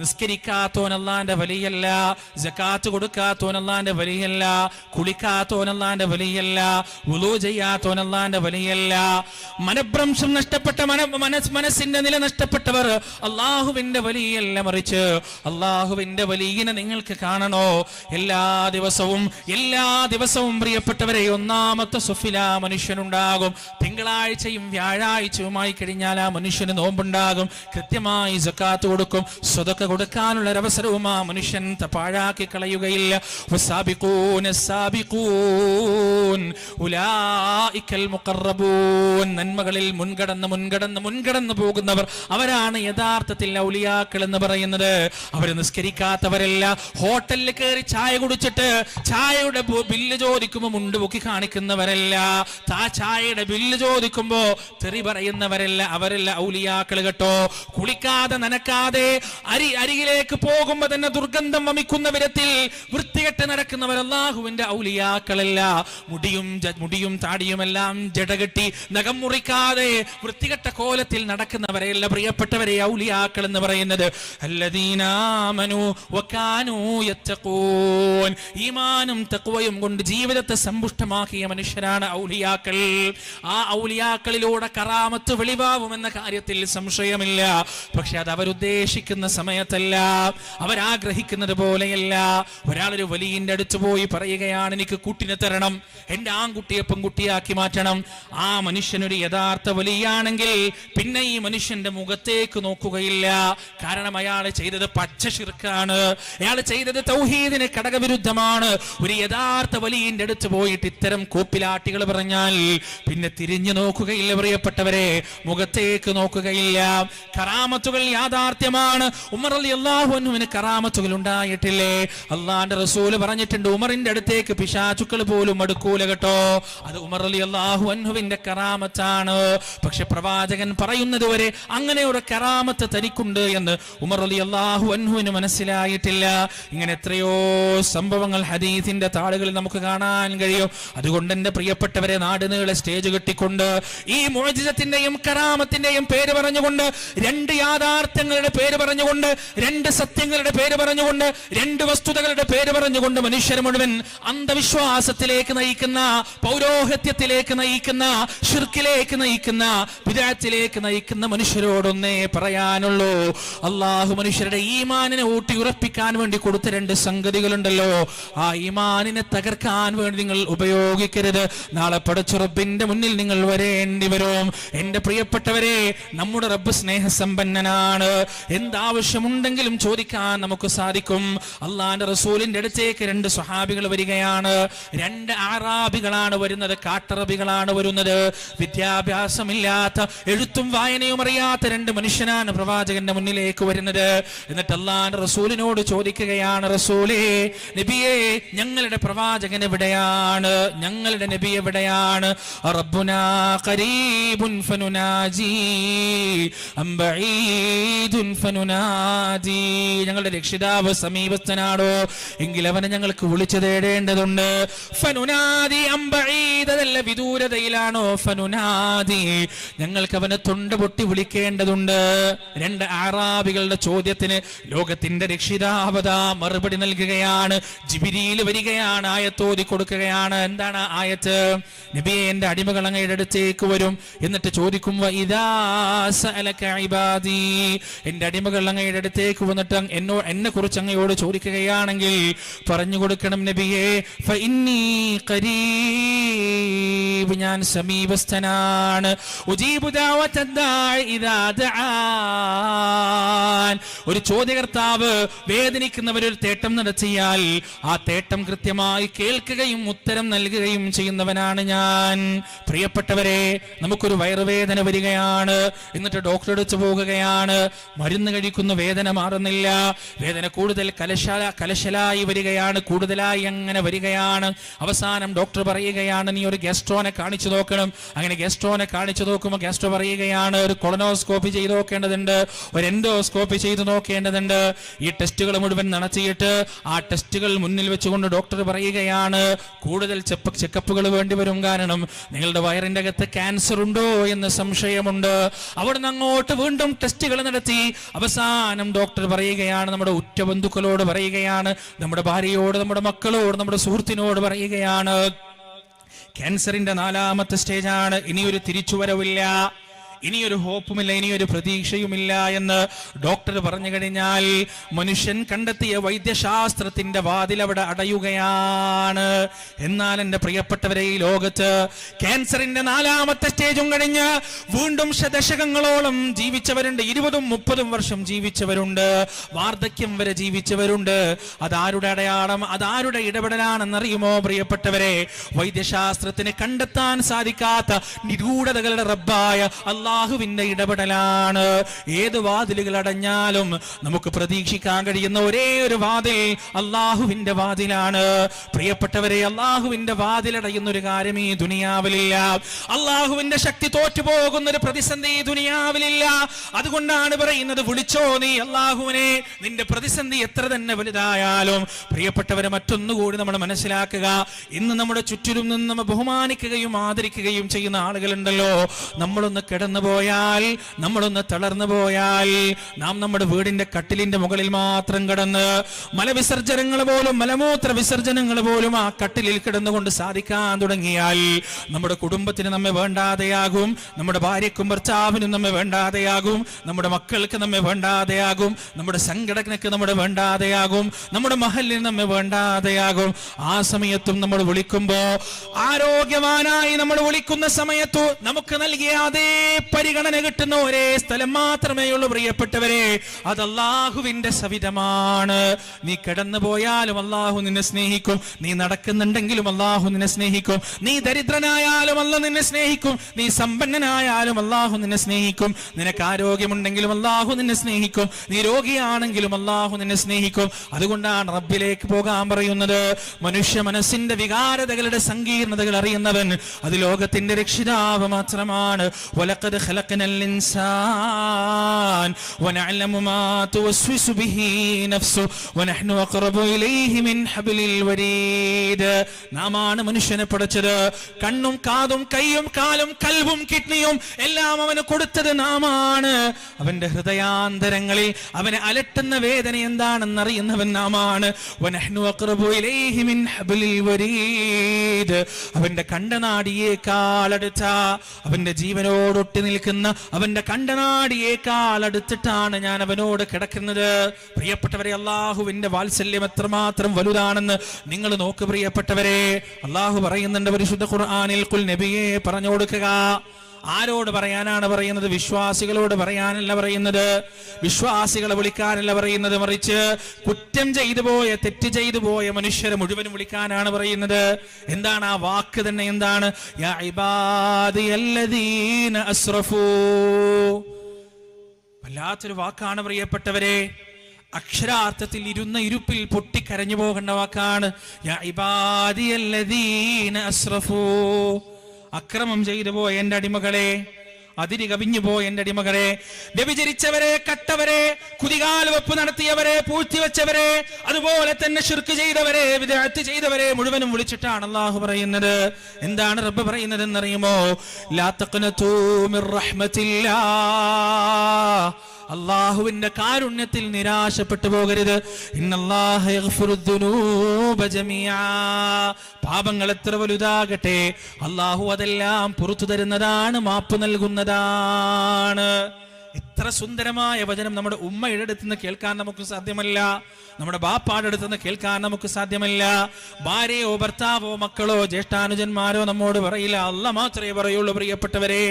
നിസ്കരിക്കാത്തോൻ അള്ളാന്റെ വലിയല്ല ജക്കാത്ത് കൊടുക്കാത്തോൻ വലിയല്ല കുളിക്കാത്തോൻ വലിയല്ല ഉലു ചെയ്യാത്തോൻ വലിയല്ല. മനഭ്രംശം നഷ്ടപ്പെട്ട മന മനസ് മനസ്സിന്റെ നില നഷ്ടപ്പെട്ടവർ അള്ളാഹുവിന്റെ വലിയല്ല മറിച്ച്. അള്ളാഹുവിന്റെ വലിയനെ നിങ്ങൾക്ക് കാണണോ? എല്ലാ ദിവസവും എല്ലാ ദിവസവും പ്രിയപ്പെട്ടവരെ ഒന്നാമത്തെ സുഫില മനുഷ്യനുണ്ടാകും. തിങ്കളാഴ്ചയും വ്യാഴാഴ്ചയുമായി കഴിഞ്ഞാൽ ആ മനുഷ്യന് നോമ്പുണ്ടാകും. കൃത്യമായി ജക്കാത്ത് കൊടുക്കും സ്വതൊക്കെ കൊടുക്കാനുള്ള ഒരു അവസരവും ആ മനുഷ്യൻ പാഴാക്കി കളയുകയില്ല നന്മകളിൽ മുൻകടന്ന് മുൻകടന്ന് മുൻകടന്ന് പോകുന്നവർ അവരാണ് യഥാർത്ഥത്തിൽ ഔലിയാക്കൾ എന്ന് പറയുന്നത്. അവർ നിസ്കരിക്കാത്തവരല്ല. ഹോട്ടലിൽ കയറി ചായ കുടിച്ചിട്ട് ചായയുടെ ബില്ല് ചോദിക്കുമ്പോൾ മുണ്ട് പൊക്കി കാണിക്കുന്നവരല്ല. താ ചായയുടെ ബില്ല് ചോദിക്കുമ്പോ തെറി പറയുന്നവരല്ല. അവരല്ല ഔലിയാക്കൾ കേട്ടോ. കുളിക്കാതെ നനക്കാതെ അരി അരികിലേക്ക് പോകുമ്പോ തന്നെ ദുർഗന്ധം വമിക്കുന്ന വിധത്തിൽ വൃത്തികെട്ട് നടക്കുന്നവർ അള്ളാഹുവിന്റെ ഔലിയാക്കളല്ല. മുടിയും മുടിയും താടിയുമെല്ലാം ജടകെട്ടി നഖം മുറിക്കാതെ വൃത്തികെട്ട കോലത്തിൽ നടക്കുന്നവരെയല്ല പ്രിയപ്പെട്ടവരെ ഔലിയാക്കൾ എന്ന് പറയുന്നത്. ഈമാനും തക്കുവയും കൊണ്ട് ജീവിതത്തെ സമ്പുഷ്ടമാക്കിയ മനുഷ്യരാണ് ഔലിയാക്കൾ. ആ ഔലിയാക്കളിലൂടെ കറാമത്ത് വെളിവാവുമെന്ന കാര്യത്തിൽ സംശയമില്ല. പക്ഷെ അത് അവരുദ്ദേശിക്കുന്ന സമയത്തല്ല. അവരാഗ്രഹിക്കുന്നത് പോലെയല്ല. ഒരാളൊരു വലിയന്റെ അടുത്ത് പോയി പറയുകയാണ് എനിക്ക് കുട്ടിനെ തരണം. എന്റെ ആൺകുട്ടിയെ പെൺകുട്ടിയാക്കി മാറ്റണം. ആ മനുഷ്യനൊരു യഥാർത്ഥ വലിയാണെങ്കിൽ പിന്നെ ഈ മനുഷ്യന്റെ മുഖത്തേക്ക് നോക്കുകയില്ല. കാരണം അയാൾ ചെയ്തത് പച്ച ശിർക്കാണ്. അയാൾ ചെയ്തത് തൗഹീദിന് ഘടകവിരുദ്ധമാണ്. ഒരു യഥാർത്ഥ വലിയന്റെ അടുത്ത് പോയിട്ട് ഇത്തരം കോപ്പിലാട്ടികൾ പറഞ്ഞാൽ പിന്നെ തിരിഞ്ഞു നോക്കുകയില്ല പ്രിയപ്പെട്ടവരെ. മുഖത്തേക്ക് നോക്കുകയില്ല. കറാമത്തുകൾ യാഥാർത്ഥ്യമാണ്. ഉമർ അലി അള്ളാഹുവിന് കറാമത്തുകൾ ഉണ്ടായിട്ടില്ലേ? അള്ളാന്റെ റസൂൽ പറഞ്ഞിട്ടുണ്ട് ഉമറിന്റെ അടുത്തേക്ക് പിശാചുക്കൾ പോലും അടുക്കൂല കേട്ടോ. അത് ഉമർ അലി അള്ളാഹു അൻഹുവിന്റെ കറാമത്താണ്. പക്ഷെ പ്രവാചകൻ പറയുന്നത് വരെ അങ്ങനെ ഒരു കറാമത്ത് തനിക്കുണ്ട് എന്ന് ഉമർ അലി അള്ളാഹു അൻഹുവിന് മനസ്സിലായിട്ടില്ല. ഇങ്ങനെ എത്രയോ സംഭവങ്ങൾ ഹദീസിന്റെ താളുകളിൽ നമുക്ക് കാണാൻ കഴിയും. അതുകൊണ്ട് എന്റെ പ്രിയപ്പെട്ടവരെ നാടുനീളെ സ്റ്റേജ് കെട്ടിക്കൊണ്ട് ഈ മോചിതത്തിന്റെയും കറാമത്തിന്റെയും പേര് പറഞ്ഞുകൊണ്ട് രണ്ട് യാഥാർത്ഥ്യങ്ങളുടെ പേര് പറഞ്ഞുകൊണ്ട് രണ്ട് സത്യങ്ങളുടെ പേര് പറഞ്ഞുകൊണ്ട് രണ്ട് വസ്തുതകളുടെ പേര് പറഞ്ഞുകൊണ്ട് മനുഷ്യർ മുഴുവൻ അന്ധവിശ്വാസത്തിലേക്ക് നയിക്കുന്ന പൗരോഹിത്യത്തിലേക്ക് നയിക്കുന്ന ഷിർക്കിലേക്ക് നയിക്കുന്ന വിദാത്തിലേക്ക് നയിക്കുന്ന മനുഷ്യരോടൊന്നേ പറയാനുള്ളൂ. അള്ളാഹു മനുഷ്യരുടെ ഈമാനിനെ ഊട്ടി ഉറപ്പിക്കാൻ വേണ്ടി കൊടുത്ത രണ്ട് സംഗതികളുണ്ടല്ലോ. ആ ഈമാനിനെ തകർക്കാൻ വേണ്ടി നിങ്ങൾ ഉപയോഗിക്കരുത്. നാളെ പടച്ച റബ്ബിന്റെ മുന്നിൽ നിങ്ങൾ വരേണ്ടി വരും. എന്റെ പ്രിയപ്പെട്ടവരെ നമ്മുടെ റബ്ബ് സ്നേഹസമ്പന്നനാണ്. എന്താവശ്യമുണ്ടെങ്കിലും ചോദിക്കാൻ നമുക്ക് സാധിക്കും. അള്ളാന്റെ റസൂലിന്റെ അടുത്തേക്ക് രണ്ട് സ്വഹാബികൾ വരികയാണ്. രണ്ട് ആറാബികളാണ് വരുന്നത് കാട്ടറബികളാണ് വരുന്നത്. വിദ്യാഭ്യാസമില്ലാത്ത എഴുത്തും വായനയും അറിയാത്ത രണ്ട് മനുഷ്യനാണ് പ്രവാചകന്റെ മുന്നിലേക്ക് വരുന്നത്. എന്നിട്ട് അള്ളാന്റെ റസൂലിനോട് ചോദിക്കുകയാണ് റസൂലേ നബിയെ ഞങ്ങളുടെ പ്രവാചകൻ എവിടെയാണ്? ഞങ്ങളുടെ നബി എവിടെയാണ്? റബ്ബുനാ ഫനുനാജി അം ബഈദുൻ ഫനുനാജി ഞങ്ങളുടെ രക്ഷിതാവ് സമീപസ്ഥനാണോ? എങ്കിൽ അവനെ ഞങ്ങൾക്ക് വിളിച്ചു തേടേണ്ടതുണ്ട്. ഫനുനാദി അമ്പഴീതല്ല വിദൂരതയിലാണോ? ഫനുനാദി ഞങ്ങൾക്ക് അവനെ തൊണ്ട പൊട്ടി വിളിക്കേണ്ടതുണ്ട്. രണ്ട് ആറാബികളുടെ ചോദ്യത്തിന് ലോകത്തിന്റെ രക്ഷിതാവത മറുപടി നൽകുകയാണ്. ജിബിരിയിൽ വരികയാണ് ആയത്തോതി കൊടുക്കുകയാണ്. എന്താണ് ആയത്ത്? നബിയെ എന്റെ അടിമകൾ അങ്ങയുടെ അടുത്തേക്ക് വരും. എന്നിട്ട് ചോദിക്കും ഇതാ എന്റെ അടിമകൾ അങ്ങയുടെ അടുത്തേക്ക് വന്നിട്ട് എന്നോ എന്നെ കുറിച്ച് അങ്ങയോട് ചോദിക്കുകയാണെങ്കിൽ പറഞ്ഞു കൊടുക്കണം നബിയെ ഞാൻ സമീപസ്ഥനാണ്. ഒരു ചോദ്യകർത്താവ് വേദനിക്കുന്നവർ ഒരു തേട്ടം നടത്തിയാൽ ആ തേട്ടം കൃത്യമായി കേൾക്കുകയും ഉത്തരം നൽകുകയും ചെയ്യുന്നവനാണ് ഞാൻ. പ്രിയപ്പെട്ടവരെ നമുക്കൊരു വയറുവേദന വരികയാണ്. എന്നിട്ട് ഡോക്ടറെ അടുത്ത് പോകുകയാണ് മരുന്ന് കഴിക്കുന്ന വേദന മാറുന്നില്ല. വേദന കൂടുതൽ കലശല കലശലായി വരികയാണ്. കൂടുതലായി അങ്ങനെ വരികയാണ്. അവസാനം ഡോക്ടർ പറയുകയാണ് നീ ഒരു ഗസ്ട്രോനെ കാണിച്ചു നോക്കണം. അങ്ങനെ ഗസ്ട്രോനെ കാണിച്ചു നോക്കുമ്പോൾ ഗസ്ട്രോ പറയുകയാണ് ഒരു കൊളനോസ്കോപ്പി ചെയ്ത് നോക്കേണ്ടതുണ്ട്. ഒരു എൻഡോസ്കോപ്പി ചെയ്ത് നോക്കേണ്ടതുണ്ട്. ഈ ടെസ്റ്റുകൾ മുഴുവൻ നടത്തിയിട്ട് ആ ടെസ്റ്റുകൾ മുന്നിൽ വെച്ചുകൊണ്ട് ഡോക്ടർ പറയുകയാണ് കൂടുതൽ ചെക്കപ്പുകൾ വേണ്ടി വരും കാരണം നിങ്ങളുടെ വയറിന്റെ അകത്ത് ക്യാൻസർ ഉണ്ടോ എന്ന് സംശയമുണ്ട്. അവിടുന്ന് അങ്ങോട്ട് വീണ്ടും ടെസ്റ്റുകൾ നടത്തി. അവസാനം ഡോക്ടർ പറയുകയാണ് നമ്മുടെ ഉറ്റ ബന്ധുക്കളോട് പറയുകയാണ് നമ്മുടെ ഭാര്യയോട് നമ്മുടെ മക്കളോട് നമ്മുടെ സുഹൃത്തിനോട് പറയുകയാണ്. ക്യാൻസറിന്റെ നാലാമത്തെ സ്റ്റേജാണ് ഇനിയൊരു തിരിച്ചുവരവില്ല. ഇനിയൊരു ഹോപ്പുമില്ല ഇനിയൊരു പ്രതീക്ഷയുമില്ല എന്ന് ഡോക്ടർ പറഞ്ഞു കഴിഞ്ഞാൽ മനുഷ്യൻ കണ്ടെത്തിയ വൈദ്യശാസ്ത്രത്തിന്റെ വാതിൽ അവിടെ അടയുകയാണ്. എന്നാൽ എന്റെ പ്രിയപ്പെട്ടവരെ ഈ ലോകത്ത് ക്യാൻസറിന്റെ നാലാമത്തെ സ്റ്റേജും കഴിഞ്ഞ് വീണ്ടും ദശകങ്ങളോളം ജീവിച്ചവരുണ്ട്. ഇരുപതും മുപ്പതും വർഷം ജീവിച്ചവരുണ്ട്. വാർദ്ധക്യം വരെ ജീവിച്ചവരുണ്ട്. അതാരുടെ അടയാളം അതാരുടെ ഇടപെടലാണെന്നറിയുമോ പ്രിയപ്പെട്ടവരെ? വൈദ്യശാസ്ത്രത്തിന് കണ്ടെത്താൻ സാധിക്കാത്ത നിഗൂഢതകളുടെ റബ്ബായ അള്ളാഹുവിന്റെ ഇടപെടലാണ്. ഏത് വാതിലുകൾ അടഞ്ഞാലും നമുക്ക് പ്രതീക്ഷിക്കാൻ കഴിയുന്ന ഒരേ ഒരു വാതിൽ അള്ളാഹുവിന്റെ വാതിലാണ്. പ്രിയപ്പെട്ടവരെ അള്ളാഹുവിന്റെ വാതിലടയുന്ന ഒരു കാര്യം ഈ ദുനിയാവിലില്ല. അള്ളാഹുവിന്റെ ശക്തി തോറ്റുപോകുന്ന ഒരു പ്രതിസന്ധി ഈ ദുനിയാവിലില്ല. അതുകൊണ്ടാണ് പറയുന്നത് വിളിച്ചോ നീ അള്ളാഹുവിനെ? നിന്റെ പ്രതിസന്ധി എത്ര തന്നെ വലുതായാലും. പ്രിയപ്പെട്ടവരെ മറ്റൊന്നുകൂടി നമ്മൾ മനസ്സിലാക്കുക. ഇന്ന് നമ്മുടെ ചുറ്റിലും നിന്ന് നമ്മൾ ബഹുമാനിക്കുകയും ആദരിക്കുകയും ചെയ്യുന്ന ആളുകളുണ്ടല്ലോ. നമ്മളൊന്ന് കിടന്നു പോയാൽ നമ്മളൊന്ന് തളർന്നു പോയാൽ നാം നമ്മുടെ വീടിന്റെ കട്ടിലിന്റെ മുകളിൽ മാത്രം കിടന്ന് മലവിസർജനങ്ങൾ പോലും മലമൂത്ര വിസർജനങ്ങൾ പോലും ആ കട്ടിലിൽ കിടന്നുകൊണ്ട് സാധിക്കാൻ തുടങ്ങിയാൽ നമ്മുടെ കുടുംബത്തിന് നമ്മെ വേണ്ടാതെയാകും നമ്മുടെ ഭാര്യക്കും ഭർത്താവിനും നമ്മെ വേണ്ടാതെയാകും നമ്മുടെ മക്കൾക്ക് നമ്മെ വേണ്ടാതെയാകും നമ്മുടെ സംഘടനയ്ക്ക് നമ്മുടെ വേണ്ടാതെയാകും നമ്മുടെ മഹലിന് നമ്മെ വേണ്ടാതെയാകും. ആ സമയത്തും നമ്മൾ വിളിക്കുമ്പോ ആരോഗ്യവാനായി നമ്മൾ വിളിക്കുന്ന സമയത്തു നമുക്ക് നൽകിയ അതേ പരിഗണന കിട്ടുന്ന ഒരേ സ്ഥലം മാത്രമേ ഉള്ളൂ പ്രിയപ്പെട്ടവരെ. അത് അള്ളാഹുവിന്റെ സവിധമാണ്. നീ കിടന്നു പോയാലും അള്ളാഹു നിന്നെ സ്നേഹിക്കും. നീ നടക്കുന്നുണ്ടെങ്കിലും അള്ളാഹു നിന്നെ സ്നേഹിക്കും. നീ ദരിദ്രനായാലും അല്ല നിന്നെ സ്നേഹിക്കും. നീ സമ്പന്നനായാലും അള്ളാഹു നിന്നെ സ്നേഹിക്കും. നിനക്ക് ആരോഗ്യമുണ്ടെങ്കിലും അള്ളാഹു നിന്നെ സ്നേഹിക്കും. നീ രോഗിയാണെങ്കിലും അള്ളാഹു നിന്നെ സ്നേഹിക്കും. അതുകൊണ്ടാണ് റബ്ബിലേക്ക് പോകാൻ പറയുന്നത്. മനുഷ്യ മനസ്സിന്റെ വികാരതകളുടെ സങ്കീർണതകൾ അറിയുന്നവൻ അത് ലോകത്തിന്റെ രക്ഷിതാവ് മാത്രമാണ്. വലഖദ് ഖലഖനൽ ഇൻസാൻ വനഅലമു മാ തുവസ്വിസു ബിഹി നഫ്സു വനഹ്നു അഖറബു ഇലൈഹി മിൻ ഹബ്ലിൽ വരീദ് നാമാണ് മനുഷ്യനെ പടച്ചത്. കണ്ണും കാതും കൈയും കാലും കൽവും കിഡ്നിയും എല്ലാം അവന് കൊടുത്തത് നാമാണ്. അവന്റെ ഹൃദയാന്തരങ്ങളിൽ അവനെ അലട്ടുന്ന വേദന എന്താണെന്ന് അറിയുന്നവൻ നാമാണ് അവന്റെ കണ്ടനാടിയേക്കാൾ അടുത്ത അവന്റെ ജീവനോടൊട്ടി നിൽക്കുന്ന അവന്റെ കണ്ടനാടിയേക്കാൾ അടുത്തിട്ടാണ് ഞാൻ അവനോട് കിടക്കുന്നത്. പ്രിയപ്പെട്ടവരെ അള്ളാഹുവിന്റെ വാത്സല്യം എത്രമാത്രം വലുതാണെന്ന് നിങ്ങൾ നോക്ക് പ്രിയപ്പെട്ടവരെ. അള്ളാഹു പറയുന്നുണ്ട് പരിശുദ്ധ ഖുർആാനിൽ കുൽ നബിയെ പറഞ്ഞു കൊടുക്കുക ആരോട് പറയാനാണ് പറയുന്നത്? വിശ്വാസികളോട് പറയാനല്ല പറയുന്നത്. വിശ്വാസികളെ വിളിക്കാനല്ല പറയുന്നത്. മറിച്ച് കുറ്റം ചെയ്തു പോയ തെറ്റ് ചെയ്തു പോയ മനുഷ്യരെ മുഴുവനും വിളിക്കാനാണ് പറയുന്നത്. എന്താണ് ആ വാക്ക് തന്നെ? എന്താണ്? വല്ലാത്തൊരു വാക്കാണ് പ്രിയപ്പെട്ടവരെ. അക്ഷരാർത്ഥത്തിൽ ഇരുന്ന ഇരുപ്പിൽ പൊട്ടിക്കരഞ്ഞു പോകേണ്ട വാക്കാണ്. അസ്റഫൂ. അക്രമം ചെയ്തു പോ എന്റെ അടിമകളെ അതിരി കവിഞ്ഞു പോ എന്റെ അടിമകളെ വ്യഭിചരിച്ചവരെ കട്ടവരെ കുതികാലുവപ്പ് നടത്തിയവരെ പൂഴ്ത്തിവെച്ചവരെ അതുപോലെ തന്നെ ശുർക്ക് ചെയ്തവരെ വിദഗ്ധ ചെയ്തവരെ മുഴുവനും വിളിച്ചിട്ടാണ് അള്ളാഹു പറയുന്നത്. എന്താണ് റബ്ബ് പറയുന്നത് എന്നറിയുമോ അള്ളാഹുവിന്റെ കാരുണ്യത്തിൽ നിരാശപ്പെട്ടു പോകരുത്. പാപങ്ങൾ എത്ര വലുതാകട്ടെ അള്ളാഹു അതെല്ലാം പുറത്തു തരുന്നതാണ് മാപ്പ് നൽകുന്നതാണ് എത്ര സുന്ദരമായ വചനം നമ്മുടെ ഉമ്മയുടെ അടുത്ത് നിന്ന് കേൾക്കാൻ നമുക്ക് സാധ്യമല്ല നമ്മുടെ ബാപ്പാടെ അടുത്ത് നിന്ന് കേൾക്കാൻ നമുക്ക് സാധ്യമല്ല ഭാര്യയോ ഭർത്താവോ മക്കളോ ജ്യേഷ്ഠാനുജന്മാരോ നമ്മോട് പറയില്ല അല്ല മാത്രമേ പറയുള്ളൂ പ്രിയപ്പെട്ടവരെ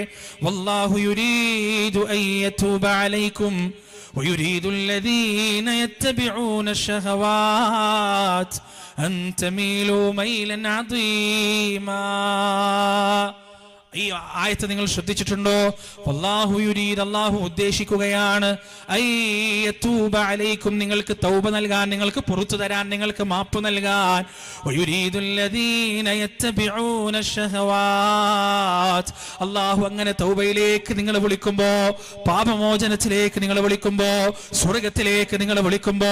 വല്ലാഹു യുരീദു അൻ യതൂബ അലൈക്കും ويريد الذين يتبعون الشهوات أن تميلوا ميلا عظيما ഈ ആയത്ത് നിങ്ങൾ ശ്രദ്ധിച്ചിട്ടുണ്ടോ? അള്ളാഹു ഉദ്ദേശിക്കുകയാണ്. അലൈക്കും നിങ്ങൾക്ക് തൗബ നൽകാൻ നിങ്ങൾക്ക് പുറത്തു തരാൻ നിങ്ങൾക്ക് മാപ്പ് നൽകാൻ. അള്ളാഹു അങ്ങനെ തൗബയിലേക്ക് നിങ്ങൾ വിളിക്കുമ്പോ പാപമോചനത്തിലേക്ക് നിങ്ങൾ വിളിക്കുമ്പോ സ്വർഗത്തിലേക്ക് നിങ്ങൾ വിളിക്കുമ്പോ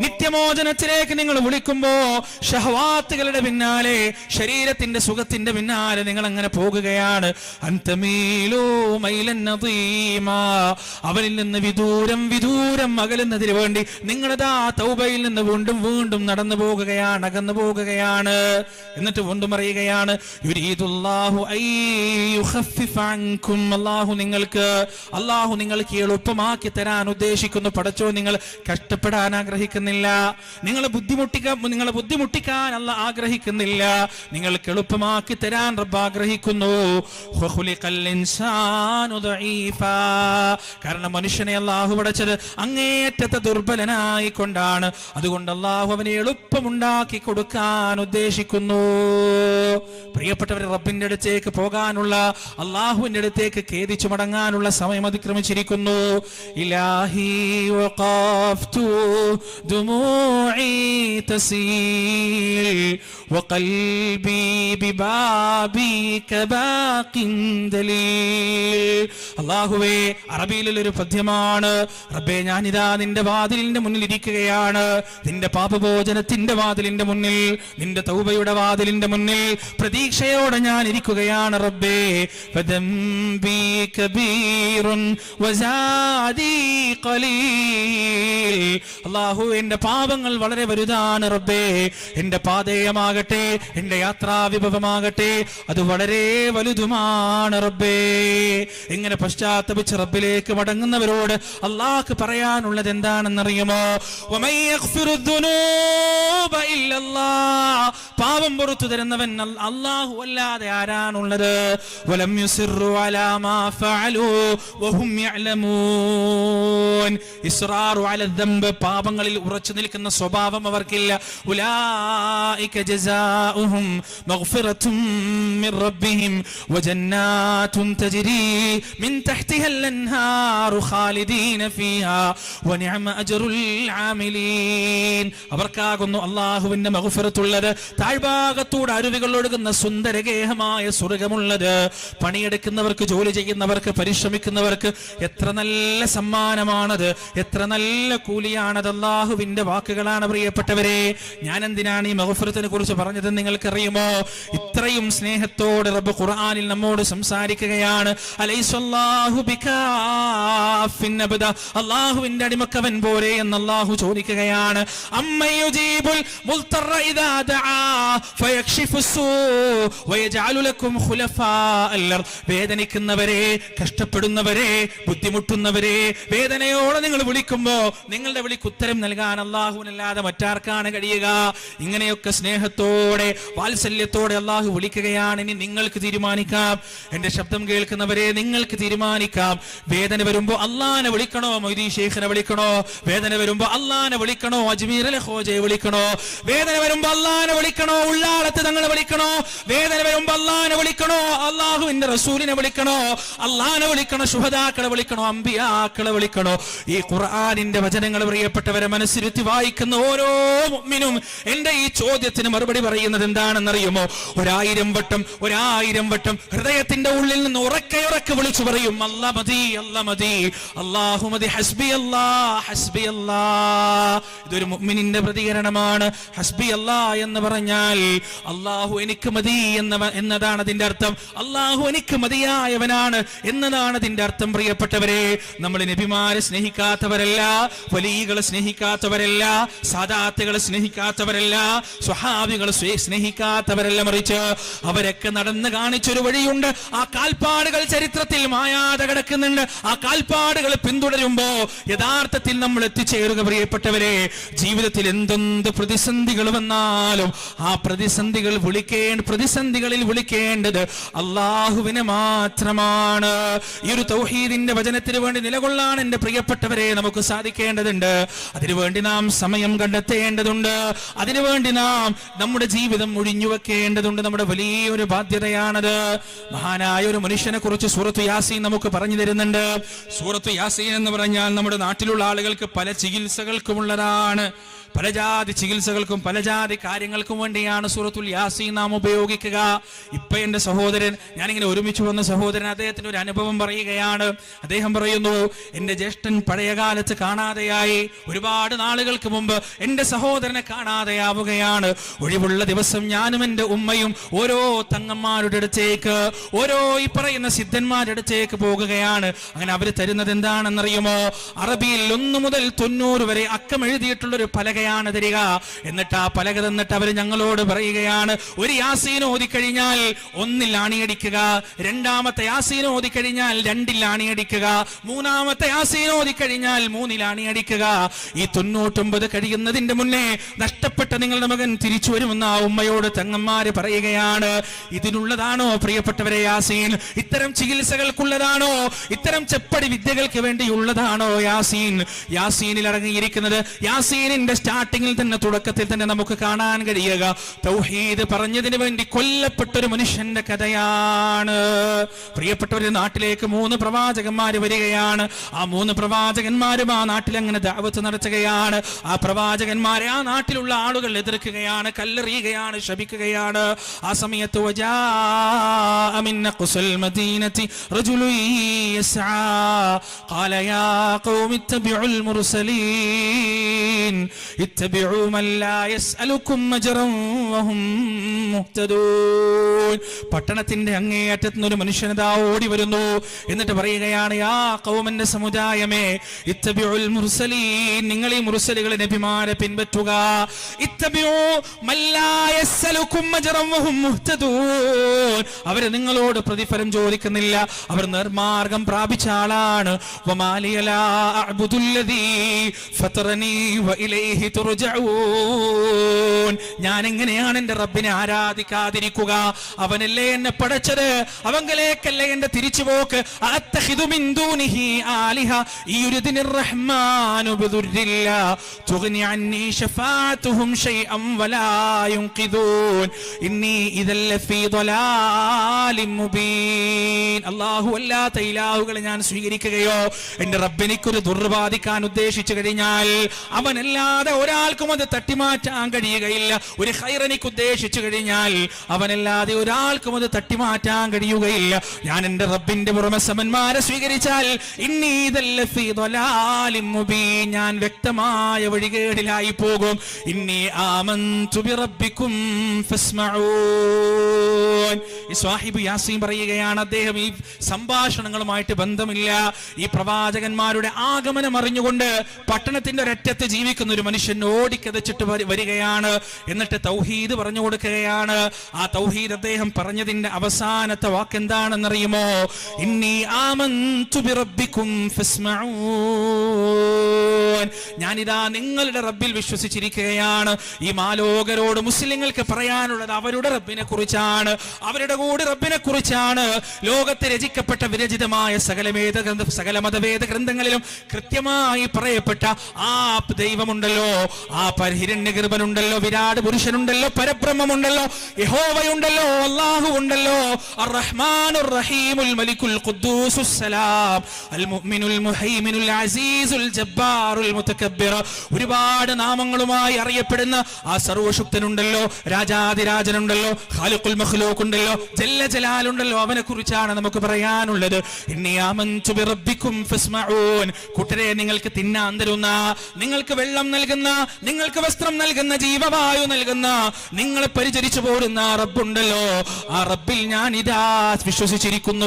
നിത്യമോചനത്തിലേക്ക് നിങ്ങൾ വിളിക്കുമ്പോ ഷഹവാത്തുകളുടെ പിന്നാലെ ശരീരത്തിന്റെ സുഖത്തിന്റെ പിന്നാലെ നിങ്ങൾ അങ്ങനെ പോകുകയാണ്. പറയുകയാണ് അവനിൽ നിന്ന് വിദൂരം വിദൂരം അകലുന്നതിന് വേണ്ടി നിങ്ങളതാ തൗബയിൽ നിന്ന് വീണ്ടും വീണ്ടും നടന്നു പോകുകയാണ് അകന്നു പോകുകയാണ്. എന്നിട്ട് വീണ്ടും പറയുകയാണ് അള്ളാഹു. നിങ്ങൾക്ക് അള്ളാഹു നിങ്ങൾക്ക് എളുപ്പമാക്കി തരാൻ ഉദ്ദേശിക്കുന്നു. പടച്ചോ നിങ്ങൾ കഷ്ടപ്പെടാൻ ആഗ്രഹിക്കുന്നില്ല. നിങ്ങളെ ബുദ്ധിമുട്ടിക്കാൻ നിങ്ങളെ ബുദ്ധിമുട്ടിക്കാൻ അല്ല ആഗ്രഹിക്കുന്നില്ല. നിങ്ങൾക്ക് എളുപ്പമാക്കി തരാൻ റബ്ബ് ആഗ്രഹിക്കുന്നു. കാരണം മനുഷ്യനെ അള്ളാഹു പടച്ചത് അങ്ങേയറ്റത്തെ ദുർബലനായി കൊണ്ടാണ്. അതുകൊണ്ട് അള്ളാഹു അവനെ എളുപ്പമുണ്ടാക്കി കൊടുക്കാൻ ഉദ്ദേശിക്കുന്നു. പ്രിയപ്പെട്ടവരെ റബ്ബിന്റെ അടുത്തേക്ക് പോകാനുള്ള അള്ളാഹുവിന്റെ അടുത്തേക്ക് ഖേദിച്ചു മടങ്ങാനുള്ള സമയം അതിക്രമിച്ചിരിക്കുന്നു. ഇലാഹി ബിബാബിക ബാഖിൻ ദലീൽ അള്ളാഹുവേ അറബിയിലെ ഒരു പദ്യമാണ്. റബ്ബേ ഞാനിതാ നിന്റെ വാതിലിന്റെ മുന്നിൽ ഇരിക്കുകയാണ്. നിന്റെ പാപഭോജനത്തിന്റെ വാതിലിന്റെ മുന്നിൽ നിന്റെ തൗബയുടെ വാതിലിന്റെ മുന്നിൽ പ്രതീക്ഷയോടെ ഞാൻ ഇരിക്കുകയാണ് റബ്ബേ. അള്ളാഹു എന്റെ പാപങ്ങൾ വളരെ വലുതാണ് റബ്ബേ. എന്റെ പാതേയമാകട്ടെ എന്റെ യാത്രാ വിഭവമാകട്ടെ അത് വളരെ വലുതുമാണ് റബ്ബേ. ഇങ്ങനെ പശ്ചാത്തപിച്ച് റബ്ബിലേക്ക് മടങ്ങുന്നവരോട് അള്ളാഹ് പറയാനുള്ളത് എന്താണെന്നറിയുമോ. പാപം പുറത്തു തരുന്നവൻ അള്ളാഹു അല്ലാതെ ആരാണുള്ളത്? പാപങ്ങളിൽ ഉറച്ചു നിൽക്കുന്ന സ്വഭാവം അവർക്കില്ല. ഉലായിക ജസാഉഹും تجري മിൻ تحتها الأنهار خالدين فيها ونعم أجر ആമിലീൻ അവർക്കാകുന്നു അള്ളാഹുവിന്റെ മഗ്ഫിറത്തുള്ളത് താഴ്ഭാഗത്തൂടെ അരുവികളൊഴുകുന്ന സുന്ദരഗേഹമായ സ്വർഗമുള്ളത്. പണിയെടുക്കുന്നവർക്ക് ജോലി ചെയ്യുന്നവർക്ക് പരിശ്രമിക്കുന്നവർക്ക് എത്ര നല്ല സമ്മാനമാണത്. എത്ര നല്ല കൂലിയാണത് അള്ളാഹുവിന്റെ വാക്കുകളാണ് പ്രിയപ്പെട്ടവരെ. ഞാൻ എന്തിനാണ് ഈ മഗ്ഫിറത്തിനെ കുറിച്ച് പറഞ്ഞത് നിങ്ങൾക്കറിയുമോ? ഇത്രയും സ്നേഹത്തോടെ റബ്ബ് ഖുർആനിൽ നമ്മോട് സംസാരിക്കുകയാണ്. അള്ളാഹുവിന്റെ അടിമക്കവൻ പോരെ എന്ന് അള്ളാഹു ചോദിക്കുകയാണ്. വേദനിക്കുന്നവരെ കഷ്ടപ്പെടുന്നവരെ ബുദ്ധിമുട്ടുന്നവരെ വേദനയോടെ നിങ്ങൾ വിളിക്കുമ്പോ നിങ്ങളുടെ വിളിക്ക് ഉത്തരം നൽകാൻ അള്ളാഹുവിനല്ലാതെ മറ്റാർക്കാണ് കഴിയുക? ഇങ്ങനെയൊക്കെ സ്നേഹത്തോടെ വാത്സല്യത്തോടെ അള്ളാഹു വിളിക്കുകയാണ്. ഇനി നിങ്ങൾക്ക് തീരുമാനിക്കാം. എന്റെ ശബ്ദം കേൾക്കുന്നവരെ നിങ്ങൾക്ക് തീരുമാനിക്കാം. വേദന വരുമ്പോ അള്ളാനെ വിളിക്കണോ മൊയ്തി ഷെയ്ഖിനെ വിളിക്കണോ? വേദന വരുമ്പോ അള്ളാനെ വിളിക്കണോ അജ്മീറിലെ ഹോജയെ വിളിക്കണോ? വേദന വരുമ്പോ അള്ളാനെ വിളിക്കണോ ഉള്ളാളത്ത് തങ്ങളെ വിളിക്കണോ? വേദന വരുമ്പോ അള്ളാനെ വിളിക്കണോ അള്ളാഹുവിന്റെ റസൂലിനെ വിളിക്കണോ? അള്ളാനെ വിളിക്കണോ ശുഹദാക്കളെ വിളിക്കണോ അമ്പിയാക്കളെ വിളിക്കണോ? ഈ ഖുർആാനിന്റെ വചനങ്ങൾ പ്രിയപ്പെട്ടവരെ മനസ്സിരുത്തി വായിക്കുന്ന ഓരോ മുഅ്മിനും എന്റെ ഈ ചോദ്യത്തിന് മറുപടി പറയുന്നത് എന്താണെന്നറിയുമോ? ഒരായിരം വട്ടം ഒരായിരം വട്ടം ഹൃദയത്തിന്റെ ഉള്ളിൽ നിന്ന് ഉറക്കെ ഉറക്കെ വിളിച്ചു പറയും. അല്ല മതി അല്ല മതി. അല്ലാഹു മതി ഹസ്ബി അല്ലാ ഹസ്ബി അല്ലാ. ഇതൊരു മുഅ്മിനിന്റെ പ്രതികരണമാണ്. ഹസ്ബി അല്ലാ എന്ന് പറഞ്ഞാൽ അള്ളാഹു എനിക്ക് മതി എന്ന എന്നതാണ് അതിന്റെ അർത്ഥം. അള്ളാഹു എനിക്ക് മതിയായവനാണ് എന്നതാണ് അതിന്റെ അർത്ഥം പ്രിയപ്പെട്ടവരെ. നമ്മൾ നബിമാരെ സ്നേഹിക്കാത്തവരല്ല വലിയകളെ സ്നേഹിക്കാത്തവരല്ല സാദാത്തുകളെ സ്നേഹിക്കാത്തവരല്ല സ്വഹാബികളെ സ്നേഹിക്കാത്തവരല്ല മറിച്ച് അവരൊക്കെ നടന്ന് കാണിച്ചൊരു വഴിയുണ്ട്. ആ കാൽപ്പാടുകൾ ചരിത്രത്തിൽ മായാതെ കിടക്കുന്നുണ്ട്. ആ കാൽപ്പാടുകൾ പിന്തുടരുമ്പോ യഥാർത്ഥത്തിൽ നമ്മൾ എത്തിച്ചേരുക പ്രിയപ്പെട്ടവരെ. ജീവിതത്തിൽ എന്തെന്ത് പ്രതിസന്ധികൾ വന്നാലും ആ പ്രതിസന്ധികൾ വിളിക്കേണ്ട പ്രതിസന്ധികളിൽ വിളിക്കേണ്ടത് അള്ളാഹുവിനെ മാത്രമാണ്. ഈ ഒരു തൗഹീദിന്റെ വചനത്തിന് വേണ്ടി നിലകൊള്ളാൻ എന്റെ പ്രിയപ്പെട്ടവരെ നമുക്ക് സാധിക്കേണ്ടതുണ്ട്. അതിനുവേണ്ടി നാം സമയം കണ്ടെത്തേണ്ടതുണ്ട്. അതിനുവേണ്ടി നാം നമ്മുടെ ജീവിതം ഒഴിഞ്ഞു വെക്കേണ്ടതുണ്ട് നമ്മുടെ വലിയൊരു ബാധ്യതയാണത്. മഹാനായ ഒരു മനുഷ്യനെ കുറിച്ച് സൂറത്ത് യാസീൻ നമുക്ക് പറഞ്ഞു തരുന്നുണ്ട്. സൂറത്ത് യാസീൻ എന്ന് പറഞ്ഞാൽ നമ്മുടെ നാട്ടിലുള്ള ആളുകൾക്ക് പല ചികിത്സകൾക്കുമുള്ളതാണ്. പല ജാതി ചികിത്സകൾക്കും പല ജാതി കാര്യങ്ങൾക്കും വേണ്ടിയാണ് സൂറത്തുൽ യാസീൻ നാം ഉപയോഗിക്കുക. ഇപ്പൊ എന്റെ സഹോദരൻ ഞാനിങ്ങനെ ഒരുമിച്ച് വന്ന സഹോദരൻ അദ്ദേഹത്തിന് ഒരു അനുഭവം പറയുകയാണ്. അദ്ദേഹം പറയുന്നു എന്റെ ജ്യേഷ്ഠൻ പഴയ കാലത്ത് കാണാതെയായി. ഒരുപാട് നാളുകൾക്ക് മുമ്പ് എന്റെ സഹോദരനെ കാണാതെയാവുകയാണ്. ഒഴിവുള്ള ദിവസം ഞാനും എന്റെ ഉമ്മയും ഓരോ തങ്ങന്മാരുടെ അടുത്തേക്ക് ഓരോ ഈ പറയുന്ന സിദ്ധന്മാരുടെ അടുത്തേക്ക് പോകുകയാണ്. അങ്ങനെ അവർ തരുന്നത് എന്താണെന്നറിയുമോ? അറബിയിൽ ഒന്ന് മുതൽ തൊണ്ണൂറ് വരെ അക്കം എഴുതിയിട്ടുള്ള ഒരു പലകയാണ് തരിക. എന്നിട്ട് ആ പലക തന്നിട്ട് അവർ ഞങ്ങളോട് പറയുകയാണ്. ഒരു യാസീൻ ഓതിക്കഴിഞ്ഞാൽ ഒന്നിൽ ആണിയടിക്കുക. രണ്ടാമത്തെ യാസീൻ ഓതിക്കഴിഞ്ഞാൽ രണ്ടിൽ ആണിയടിക്കുക. മൂന്നാമത്തെ യാസീൻ ഓതിക്കഴിഞ്ഞാൽ മൂന്നിൽ ആണിയടിക്കുക. ഈ തൊണ്ണൂറ്റൊമ്പത് കഴിയുന്നതിന്റെ മുന്നേ നഷ്ടപ്പെട്ട നിങ്ങളുടെ മകൻ തിരിച്ചു വരുമെന്ന് ആ ഉമ്മയോട് തങ്ങന്മാര് പറയുകയാണ്. ഇതിനുള്ളതാണോ പ്രിയപ്പെട്ടവരെ യാസീൻ? ഇത്തരം ചികിത്സകൾക്കുള്ളതാണോ? ഇത്തരം ചെപ്പടി വിദ്യകൾക്ക് വേണ്ടിയുള്ളതാണോ യാസീൻ? യാസീനിൽ ഇറങ്ങിയിരിക്കുന്നത് യാസീനിന്റെ സ്റ്റാർട്ടിങ്ങിൽ തന്നെ തുടക്കത്തിൽ തന്നെ നമുക്ക് കാണാൻ കഴിയുക. തൗഹീദ് പറഞ്ഞതിന് വേണ്ടി കൊല്ലപ്പെട്ട ഒരു മനുഷ്യന്റെ കഥയാണ്. പ്രിയപ്പെട്ടവരുടെ നാട്ടിലേക്ക് മൂന്ന് പ്രവാചകന്മാർ വരികയാണ്. ആ മൂന്ന് പ്രവാചകന്മാരും ആ നാട്ടിൽ അങ്ങനെ ദാവത്ത് നടത്തുകയാണ്. ആ പ്രവാചകന്മാരെ ആ നാട്ടിലുള്ള ആളുകൾ എതിർക്കുകയാണ് കല്ലെറിയുകയാണ് ശപിക്കുകയാണ്. ആ സമയത്ത് പട്ടണത്തിന്റെ അങ്ങേയറ്റത്ത് നിന്ന് ഒരു മനുഷ്യനതാ ഓടി വരുന്നു. എന്നിട്ട് പറയുകയാണ് യാ കൗമന്റെ സമുദായമേ ഇത്തബിഉൽ മുർസലീൻ നിങ്ങൾ ഈ മുർസലുകളെ നബിമാരെ പിൻപറ്റുക. ഇത്തബിഉ മല്ലാ യസ്അലുകും അജ്റൻ വഹും മുഹ്തദൂൻ. അവർ നിങ്ങളോട് പ്രതിഫലം ചോദിക്കുന്നില്ല. അവർ നിർമാർഗം പ്രാപിച്ച ആളാണ്. വമാലിയലാ അഅ്ബുദുല്ലദീ ഫതറനീ ഇലൈഹി ഞാൻ എങ്ങനെയാണ് എന്റെ റബ്ബിനെ ആരാധിക്കാതിരിക്കുക? അവനല്ലേ എന്നെ പടച്ചത്? അവങ്കലേക്കല്ലേ എന്റെ തിരിച്ചു പോക്ക്? മിൻ ദൂനിഹി ആലിഹ. യുരിദിനിർ റഹ്മാനു ബിദുർരില്ല തുഗ്നി അന്നി ശഫാഅത്തുഹും ശൈഅൻ വലാ യുൻഖിദൂൻ. ഇന്നി ഇദൽ ലഫീ ളലാലിൻ മുബീൻ. അല്ലാഹു അല്ലാത്ത ഇലാഹുകളെ ഞാൻ സ്വീകരിക്കുകയോ എന്റെ റബ്ബിനിക്കൊരു ദുർബാധിക്കാൻ ഉദ്ദേശിച്ചു കഴിഞ്ഞാൽ അവനല്ലാതെ ഒരാൾക്കും അത് തട്ടിമാറ്റാൻ കഴിയുകയില്ല. ഒരു ഹൈറനിക്ക് ഉദ്ദേശിച്ചു കഴിഞ്ഞാൽ അവനല്ലാതെ ഒരാൾക്കും അത് തട്ടിമാറ്റാൻ കഴിയുകയില്ല. ഞാൻ എന്റെ റബ്ബിന്റെ പുറമെ സമന്മാരെ സ്വീകരിച്ചാൽ ഇന്നീതല്ലി. ഞാൻ വ്യക്തമായ വഴികേടിലായി പോകും. ഇന്നി ആമന്തു ബിറബ്ബിക്കും ഫസ്മഊൻ. ഈ സ്വാഹിബ് യാസീൻ പറയുകയാണ് അദ്ദേഹം ഈ സംഭാഷണങ്ങളുമായിട്ട് ബന്ധമില്ല. ഈ പ്രവാചകന്മാരുടെ ആഗമനം അറിഞ്ഞുകൊണ്ട് പട്ടണത്തിന്റെ ഒരറ്റത്ത് ജീവിക്കുന്ന ഒരു മനുഷ്യൻ ഓടിക്കതച്ചിട്ട് വരി- വരികയാണ്. എന്നിട്ട് തൗഹീദ് പറഞ്ഞു കൊടുക്കുകയാണ്. ആ തൗഹീദ് അദ്ദേഹം പറഞ്ഞതിന്റെ അവസാനത്തെ വാക്ക് എന്താണെന്നറിയുമോ ഇന്നി ഞാനിതാ നിങ്ങളുടെ റബ്ബിൽ വിശ്വസിച്ചിരിക്കുകയാണ്. ഈ മാലോകരോട് മുസ്ലിങ്ങൾക്ക് പറയാനുള്ളത് അവരുടെ റബ്ബിനെ കുറിച്ചാണ്. അവരുടെ കൂടെ റബ്ബിനെ കുറിച്ചാണ്. ലോകത്ത് രചിക്കപ്പെട്ട വിരചിതമായ സകല വേദ ഗ്രന്ഥ സകല മതവേദ ഗ്രന്ഥങ്ങളിലും കൃത്യമായി പറയപ്പെട്ട ആ ദൈവമുണ്ടല്ലോ. ആ പരിഹിരണ്യ കൃപനുണ്ടല്ലോ വിരാട് പുരുഷനുണ്ടല്ലോ പരബ്രഹ്മമുണ്ടല്ലോ യഹോവയുണ്ടല്ലോ അള്ളാഹു ഉണ്ടല്ലോ. അർറഹ്മാനുർ റഹീമുൽ മലിക്കുൽ അൽ മുഅ്മിനുൽ മുഹൈമിനുൽ ജബ്ബാറുൽ ഒരുപാട് നാമങ്ങളുമായി അറിയപ്പെടുന്ന ആ സർവശക്തനുണ്ടല്ലോ രാജാതിരാജനുണ്ടല്ലോ ഖാലിഖുൽ മഖ്ലൂഖ് ഉണ്ടല്ലോ ജല്ല ജലാലുണ്ടല്ലോ അവനെ കുറിച്ചാണ് നമുക്ക് പറയാനുള്ളത്. ഇന്നി ആമന്തു ബിറബ്ബിക്കും ഫസ്മഊൻ. കൂട്ടരെ നിങ്ങൾക്ക് തിന്നാൻ തരുന്ന നിങ്ങൾക്ക് വെള്ളം നൽകുന്ന നിങ്ങൾക്ക് വസ്ത്രം നൽകുന്ന ജീവവായു നൽകുന്ന നിങ്ങളെ പരിചരിച്ചു പോരുന്ന ആ റബ്ബുണ്ടല്ലോ ആ റബ്ബിൽ ഞാൻ ഇതാ വിശ്വസിച്ചിരിക്കുന്നു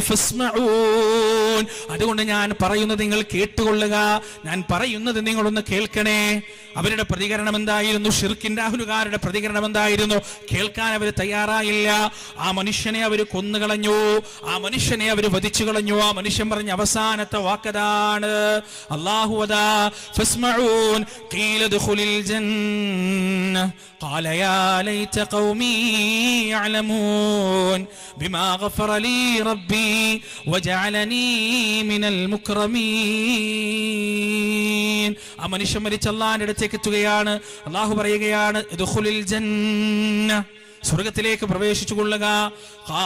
അതുകൊണ്ട് ഞാൻ പറയുന്നത് നിങ്ങൾ കേട്ടുകൊള്ളുക. ഞാൻ പറയുന്നത് നിങ്ങളൊന്ന് കേൾക്കണേ. അവരുടെ പ്രതികരണം എന്തായിരുന്നു ഷിർക്കിന്റെ അഹുലുകാരുടെ പ്രതികരണം എന്തായിരുന്നു കേൾക്കാൻ അവർ തയ്യാറായില്ല ആ മനുഷ്യനെ അവർ കൊന്നുകളഞ്ഞു ആ മനുഷ്യനെ അവർ വധിച്ചു കളഞ്ഞു ആ മനുഷ്യൻ പറഞ്ഞ അവസാനത്തെ വാക്കതാണ് അള്ളാഹു അതാ ഫസ്മഊൻ ഖീല ദുഖുലിൽ ജന്ന قال يا ليت قومي يعلمون بما غفر لي ربي وجعلني من المكرمين ആ മനുഷ്യൻ മരിച്ച അള്ളാഹിന്റെ അടുത്തേക്ക് എത്തുകയാണ് അള്ളാഹു പറയുകയാണ് സ്വർഗത്തിലേക്ക് പ്രവേശിച്ചു കൊള്ളുക. ആ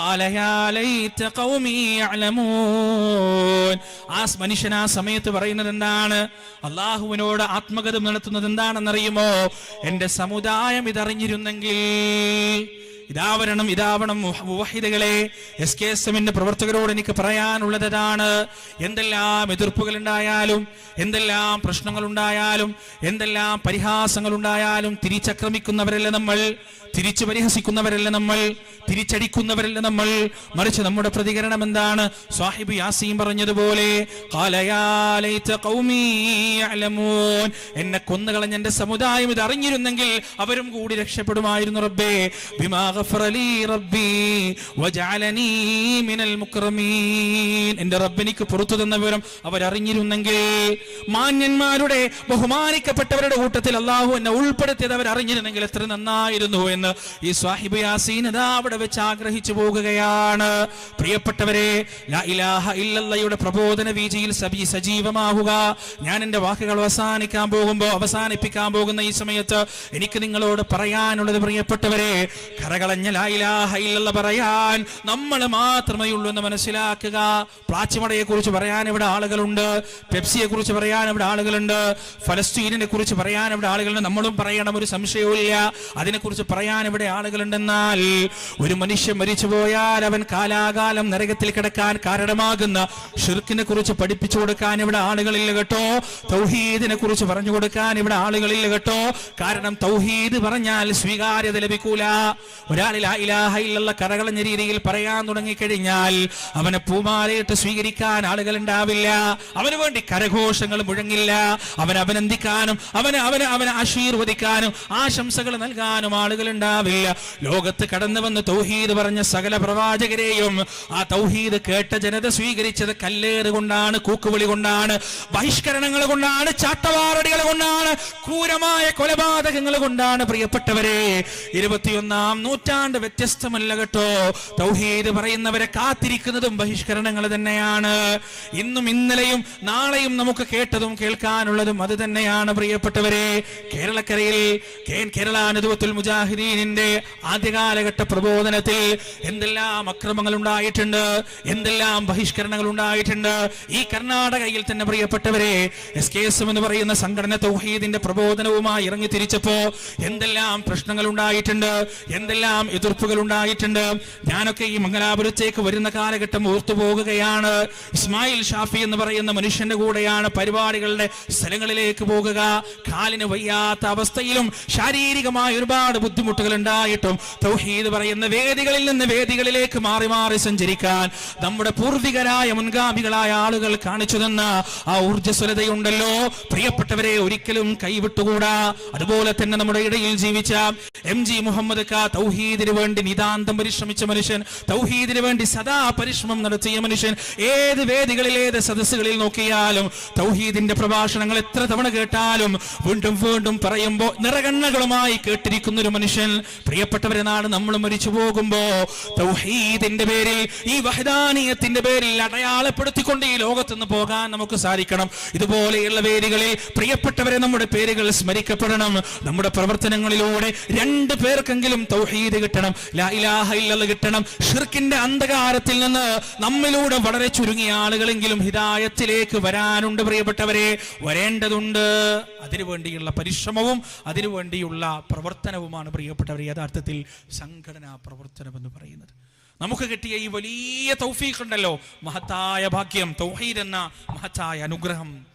മനുഷ്യൻ ആ സമയത്ത് പറയുന്നത് എന്താണ്? അള്ളാഹുവിനോട് ആത്മഗതം നടത്തുന്നത് എന്താണെന്നറിയുമോ? എന്റെ സമുദായം ഇതറിഞ്ഞിരുന്നെങ്കിൽ ഇതാവരണം ഇതാവണം മുവഹിദകളെ. എസ് കെ എസ് എമ്മിന്റെ പ്രവർത്തകരോട് എനിക്ക് പറയാനുള്ളതാണ്. എന്തെല്ലാം എതിർപ്പുകൾ ഉണ്ടായാലും എന്തെല്ലാം പ്രശ്നങ്ങൾ ഉണ്ടായാലും എന്തെല്ലാം പരിഹാസങ്ങൾ ഉണ്ടായാലും തിരിച്ചക്രമിക്കുന്നവരല്ല നമ്മൾ. തിരിച്ചു പരിഹസിക്കുന്നവരല്ല നമ്മൾ. തിരിച്ചടിക്കുന്നവരല്ല നമ്മൾ. മറിച്ച് നമ്മുടെ പ്രതികരണം എന്താണ്? സാഹിബ് യാസീം പറഞ്ഞതുപോലെ. എന്നെ കൊന്നുകളഞ്ഞ എന്റെ സമുദായം ഇത് അറിഞ്ഞിരുന്നെങ്കിൽ അവരും കൂടി രക്ഷപ്പെടുമായിരുന്നു റബ്ബേ. ബിമാ ഗഫറ ലീ റബ്ബി വജഅലനി മിനൽ മുക്രമീൻ. എന്റെ റബ്ബിനിക്ക് പുറത്തു തന്ന വിവരം അവരറിഞ്ഞിരുന്നെങ്കിൽ മാന്യന്മാരുടെ ബഹുമാനിക്കപ്പെട്ടവരുടെ കൂട്ടത്തിൽ അള്ളാഹു എന്നെ ഉൾപ്പെടുത്തിയത് അവരറിഞ്ഞിരുന്നെങ്കിൽ എത്ര നന്നായിരുന്നു എന്ന് ഈ സാഹിബ് യാസീൻ അതാ അവിടെ വെച്ച് ആഗ്രഹിച്ചു പോകുകയാണ്. പ്രിയപ്പെട്ടവരെ ഇല്ലല്ലയുടെ പ്രബോധന വീചിയിൽ സബി സജീവമാവുക ഞാൻ എന്റെ വാക്കുകൾ അവസാനിക്കാൻ പോകുമ്പോൾ അവസാനിപ്പിക്കാൻ പോകുന്ന ഈ സമയത്ത് എനിക്ക് നിങ്ങളോട് പറയാനുള്ളത് പ്രിയപ്പെട്ടവരെ കരകളഞ്ഞ ഇല്ലല്ല പറയാൻ. നമ്മൾ മാത്രമേ ഉള്ളൂ എന്ന് മനസ്സിലാക്കുക. പ്ലാച്ചിമടയെ കുറിച്ച് പറയാൻ ഇവിടെ ആളുകളുണ്ട്. പെപ്സിയെ കുറിച്ച് പറയാൻ ഇവിടെ ആളുകളുണ്ട്. ഫലസ്തീനിനെ കുറിച്ച് പറയാൻ ഇവിടെ ആളുകളുണ്ട്. നമ്മളും പറയണം ഒരു സംശയവും ഇല്ല. അതിനെക്കുറിച്ച് പറയാൻ ഇവിടെ ആളുകളുണ്ടെന്നാൽ ഒരു മനുഷ്യൻ മരിച്ചു പോയാൽ അവൻ കാലാകാലം നരകത്തിൽ കിടക്കാൻ കാരണമാകുന്ന ഷിർക്കിനെ കുറിച്ച് പഠിപ്പിച്ചു കൊടുക്കാൻ ഇവിടെ ആളുകളില്ല കേട്ടോ. തൗഹീദിനെ കുറിച്ച് പറഞ്ഞു കൊടുക്കാൻ ഇവിടെ ആളുകളില്ല കേട്ടോ. കാരണം തൗഹീദ് പറഞ്ഞാൽ സ്വീകാര്യത ലഭിക്കൂല. ഒരാളിൽ ആ ഇലാഹ ഇല്ലുള്ള കറകളഞ്ഞ രീതിയിൽ പറയാൻ തുടങ്ങിക്കഴിഞ്ഞാൽ അവനെ പൂമാലയിട്ട് സ്വീകരിക്കാൻ ആളുകൾ ഉണ്ടാവില്ല. അവന് വേണ്ടി കരഘോഷങ്ങൾ മുഴങ്ങില്ല. അവനെ അഭിനന്ദിക്കാനും അവനെ അവനെ അവനെ ആശീർവദിക്കാനും ആശംസകൾ നൽകാനും ആളുകൾ ഉണ്ടാവില്ല. ലോകത്ത് കടന്നു വന്ന് തൗഹീദ് പറഞ്ഞ സകല പ്രവാചകരെയും ആ തൗഹീദ് കേട്ട ജനത സ്വീകരിച്ചത് കല്ലേറ് കൊണ്ടാണ് കൂക്കുവിളി കൊണ്ടാണ് ബഹിഷ്കരണങ്ങൾ കൊണ്ടാണ് ചാട്ടവാറടികൾ കൊണ്ടാണ് ക്രൂരമായ കൊലപാതകങ്ങൾ കൊണ്ടാണ് പ്രിയപ്പെട്ടവരെ. ഇരുപത്തിയൊന്നാം നൂറ്റാണ്ട് വ്യത്യസ്തമല്ല കേട്ടോ. തൗഹീദ് പറയുന്നവരെ കാത്തിരിക്കുന്നതും ബഹിഷ്കരണങ്ങൾ തന്നെയാണ്. ഇന്നും ഇന്നലെയും നാളെയും നമുക്ക് കേട്ടതും കേൾക്കാനുള്ളതും അത് തന്നെയാണ് പ്രിയപ്പെട്ടവരെ. കേരളക്കരയിൽ കേരള അനുഭവത്തിൽ മുജാഹിദീനിന്റെ ആദ്യകാലഘട്ട പ്രബോധനത്തിൽ എന്തെല്ലാം അക്രമങ്ങൾ ഉണ്ടായിട്ടുണ്ട് എന്തെല്ലാം ബഹിഷ്കരണങ്ങൾ ഉണ്ടായിട്ടുണ്ട്. ഈ കർണാടകയിൽ തന്നെ പ്രിയപ്പെട്ടവരെ എസ് കെ എസ് എം എന്ന് പറയുന്ന സംഘടന തൗഹീദിന്റെ പ്രബോധനവുമായി ഇറങ്ങി തിരിച്ചപ്പോ എന്തെല്ലാം പ്രശ്നങ്ങൾ ഉണ്ടായിട്ടുണ്ട് എന്തെല്ലാം എതിർപ്പുകൾ ഉണ്ടായിട്ടുണ്ട്. ഞാനൊക്കെ ഈ മംഗലാപുരത്തേക്ക് വരുന്ന കാലഘട്ടം ഓർത്തു പോകുകയാണ്. ഇസ്മായിൽ ഷാഫി എന്ന് പറയുന്ന മനുഷ്യന്റെ കൂടെയാണ് പരിപാടികളുടെ സ്ഥലങ്ങളിലേക്ക് പോകുക. കാലിന് വയ്യാത്ത അവസ്ഥയിലും ശാരീരികമായ ഒരുപാട് ബുദ്ധിമുട്ടുകൾ ഉണ്ടായിട്ടും തൗഹീദ് പറയുന്ന വേദികളിൽ നിന്ന് വേദികളിലേക്ക് മാറി മാറി സഞ്ചരിക്കാൻ നമ്മുടെ പൂർവികരായ മുൻഗാമികളായ ആളുകൾ കാണിച്ചു തന്ന ആ ഊർജസ്വലതയുണ്ടല്ലോ. പ്രിയപ്പെട്ടവരെ ഒരിക്കലും കൈവിട്ടുകൂടാ. അതുപോലെ തന്നെ നമ്മുടെ ഇടയിൽ ജീവിച്ച എം ജി മുഹമ്മദ് ക തൗഹീദിന് വേണ്ടി നിതാന്തം പരിശ്രമിച്ച മനുഷ്യൻ തൗഹീദിന് വേണ്ടി സദാ പരിശ്രമം നടത്തിയ മനുഷ്യൻ ഏത് വേദികളിൽ ഏത് സദസ്സുകളിൽ നോക്കിയാലും തൗഹീദിന്റെ പ്രഭാഷണങ്ങൾ എത്ര തവണ കേട്ടാലും വീണ്ടും വീണ്ടും പറയുമ്പോൾ നിറകണ്ണകളുമായി കേട്ടിരിക്കുന്ന ഒരു മനുഷ്യൻ. പ്രിയപ്പെട്ടവരെ നാട് നമ്മൾ മരിച്ചു പോകുമ്പോ തൗഹീദിന്റെ പേരിൽ ഈ വഹദാനീയത്തിന്റെ പേരിൽ അടയാളപ്പെടുത്തിക്കൊണ്ട് ഈ ലോകത്തുനിന്ന് പോകാൻ നമുക്ക് സാധിക്കണം. ഇതുപോലെയുള്ള വേദികളിൽ പ്രിയപ്പെട്ടവരെ നമ്മുടെ പേരുകൾ സ്മരിക്കപ്പെടണം. നമ്മുടെ പ്രവർത്തനങ്ങളിലൂടെ രണ്ട് പേർക്കെങ്കിലും തൗഹീദ് കിട്ടണം. ലാ ഇലാഹ ഇല്ലല്ലാഹ് കിട്ടണം. ഷിർക്കിന്റെ അന്ധകാരത്തിൽ നിന്ന് നമ്മിലൂടെ വളരെ ചുരുങ്ങിയ ആളുകളെങ്കിലും ഹിദായത്തിലേക്ക് വരാനുണ്ട് പ്രിയപ്പെട്ടവരെ. വരേണ്ടതുണ്ട്. അതിനുവേണ്ടിയുള്ള പരിശ്രമവും അതിനുവേണ്ടിയുള്ള പ്രവർത്തനവുമാണ് പ്രിയപ്പെട്ടവരെ യഥാർത്ഥത്തിൽ സംഘടനാ പ്രവർത്തനം എന്ന് പറയുന്നത്. നമുക്ക് കിട്ടിയ ഈ വലിയ തൗഫീഖ് ഉണ്ടല്ലോ. മഹത്തായ ഭാഗ്യം തൗഹീദ് എന്ന മഹത്തായ അനുഗ്രഹം.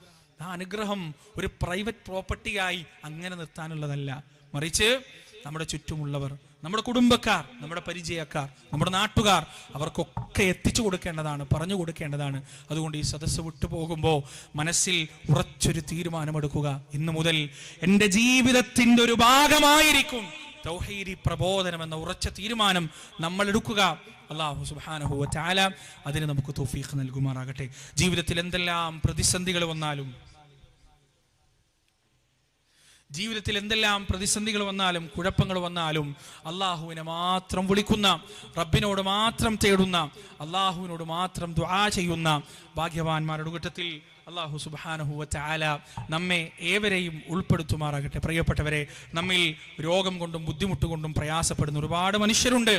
ആ അനുഗ്രഹം ഒരു പ്രൈവറ്റ് പ്രോപ്പർട്ടിയായി അങ്ങനെ നിർത്താനുള്ളതല്ല. മറിച്ച് നമ്മുടെ ചുറ്റുമുള്ളവർ നമ്മുടെ കുടുംബക്കാർ നമ്മുടെ പരിചയക്കാർ നമ്മുടെ നാട്ടുകാർ അവർക്കൊക്കെ എത്തിച്ചു കൊടുക്കേണ്ടതാണ് പറഞ്ഞു കൊടുക്കേണ്ടതാണ്. അതുകൊണ്ട് ഈ സദസ്സ് വിട്ടുപോകുമ്പോൾ മനസ്സിൽ ഉറച്ചൊരു തീരുമാനമെടുക്കുക. ഇന്നു മുതൽ എന്റെ ജീവിതത്തിന്റെ ഒരു ഭാഗമായിരിക്കും തൗഹീദി പ്രബോധനം എന്ന ഉറച്ച തീരുമാനം നമ്മൾ എടുക്കുക. അള്ളാഹു സുബ്ഹാനഹു ചാല അതിന് നമുക്ക് തൗഫീഖ് നൽകുമാറാകട്ടെ. ജീവിതത്തിൽ എന്തെല്ലാം പ്രതിസന്ധികൾ വന്നാലും ജീവിതത്തിൽ എന്തെല്ലാം പ്രതിസന്ധികൾ വന്നാലും കുഴപ്പങ്ങൾ വന്നാലും അള്ളാഹുവിനെ മാത്രം വിളിക്കുന്ന റബ്ബിനോട് മാത്രം തേടുന്ന അള്ളാഹുവിനോട് മാത്രം ദുആ ചെയ്യുന്ന ഭാഗ്യവാന്മാരുടെ കൂട്ടത്തിൽ അള്ളാഹു സുബാനഹുവ ചാല നമ്മെ ഏവരെയും ഉൾപ്പെടുത്തുമാറാകട്ടെ. പ്രിയപ്പെട്ടവരെ നമ്മിൽ രോഗം കൊണ്ടും ബുദ്ധിമുട്ട് കൊണ്ടും പ്രയാസപ്പെടുന്ന ഒരുപാട് മനുഷ്യരുണ്ട്.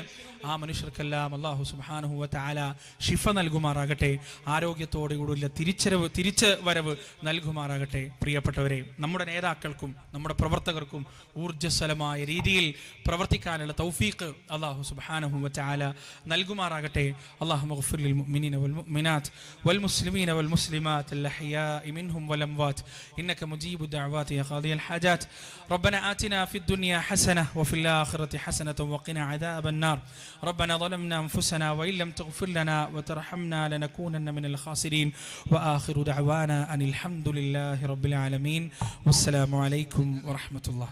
ആ മനുഷ്യർക്കെല്ലാം അള്ളാഹു സുബാനഹുവ ചാല ഷിഫ നൽകുമാറാകട്ടെ. ആരോഗ്യത്തോടുകൂടിയുള്ള തിരിച്ചരവ് തിരിച്ച് വരവ് നൽകുമാറാകട്ടെ. പ്രിയപ്പെട്ടവരെ നമ്മുടെ നേതാക്കൾക്കും നമ്മുടെ പ്രവർത്തകർക്കും ഊർജസ്വലമായ രീതിയിൽ പ്രവർത്തിക്കാനുള്ള തൗഫീഖ് അള്ളാഹു സുബാനഹുവ ചാല നൽകുമാറാകട്ടെ. അള്ളാഹു മഗ്ഫിർ ലിൽ മുഅ്മിനീന വൽ മുഅ്മിനാത്ത് വൽ മുസ്ലിമീന വൽ മുസ്ലിമാത്ത് الأحياء منهم والأموات. إنك مجيب الدعوات يا قاضي الحاجات. ربنا آتنا في الدنيا حسنة وفي الآخرة حسنة وقنا عذاب النار. ربنا ظلمنا أنفسنا وإن لم تغفر لنا وترحمنا لنكونن من الخاسرين. وآخر دعوانا أن الحمد لله رب العالمين. والسلام عليكم ورحمة الله.